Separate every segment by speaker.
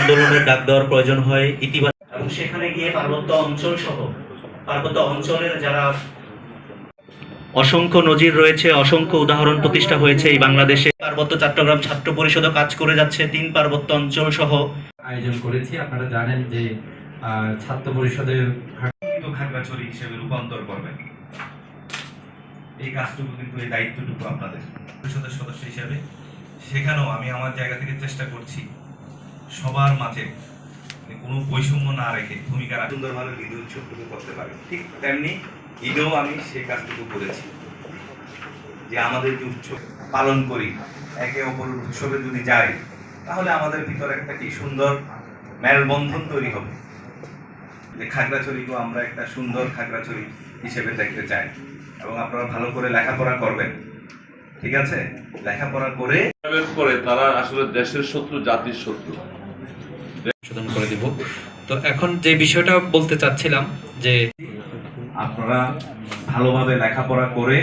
Speaker 1: আন্দোলনের ডাক দেওয়ার প্রয়োজন হয় ইতিবাচক। এবং সেখানে গিয়ে পার্বত্য অঞ্চল সহ, পার্বত্য অঞ্চলের যারা অসংখ্য নজির রয়েছে, অসংখ্য উদাহরণ প্রতিষ্ঠা হয়েছে এই বাংলাদেশে। পার্বত্য চট্টগ্রাম ছাত্র পরিষদও কাজ করে যাচ্ছে, তিন পার্বত্য অঞ্চল সহ।
Speaker 2: আয়োজন করেছি, আপনারা জানেন যে ছাত্র পরিষদের
Speaker 3: খাগড়াছড়ি হিসেবে রূপান্তর করবেন। এই কাজটুকু কিন্তু, এই দায়িত্বটুকু আপনাদের। পরিষদের সদস্য হিসেবে। সেখানেও আমি আমার জায়গা থেকে চেষ্টা করছি। সবার মাঝে মানে কোনো বৈষম্য না রেখে ভূমিকা রাখা- সুন্দরভাবে ঈদ উৎসবটুকু করতে পারে। ঠিক তেমনি ঈদেও আমি সেই কাজটুকু করেছি যে আমাদের যে উৎসব পালন করি। একে অপরের উৎসবে যদি যাই তাহলে আমাদের ভিতরে একটা কি সুন্দর মেলবন্ধন তৈরি হবে। যে খাগড়াছড়িকেও আমরা একটা সুন্দর খাগড়াছড়ি হিসেবে দেখতে চাই। এবং আপনারা ভালো করে লেখাপড়া করবেন। ঠিক আছে? লেখাপড়া করে
Speaker 4: পরে তারা আসলে দেশের শত্রু জাতির শত্রু।
Speaker 2: দিব। তো এখন যে বিষয়টা বলতে চাচ্ছিলাম যে
Speaker 3: আপনারা ভালোভাবে লেখাপড়া করে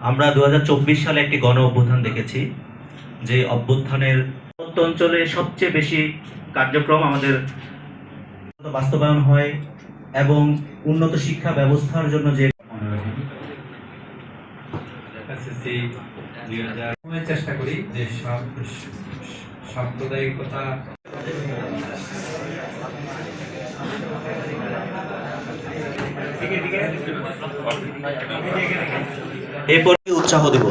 Speaker 1: আমরা দু সালে একটি গণ অভ্যুত্থান দেখেছি যে অভ্যুত্থানের অঞ্চলে সবচেয়ে বেশি কার্যক্রম আমাদের বাস্তবায়ন হয় এবং উন্নত শিক্ষা ব্যবস্থার জন্য যে
Speaker 2: চেষ্টা করি যে সাম্প্রদায়িকতা
Speaker 1: এরপরে উৎসাহ দেব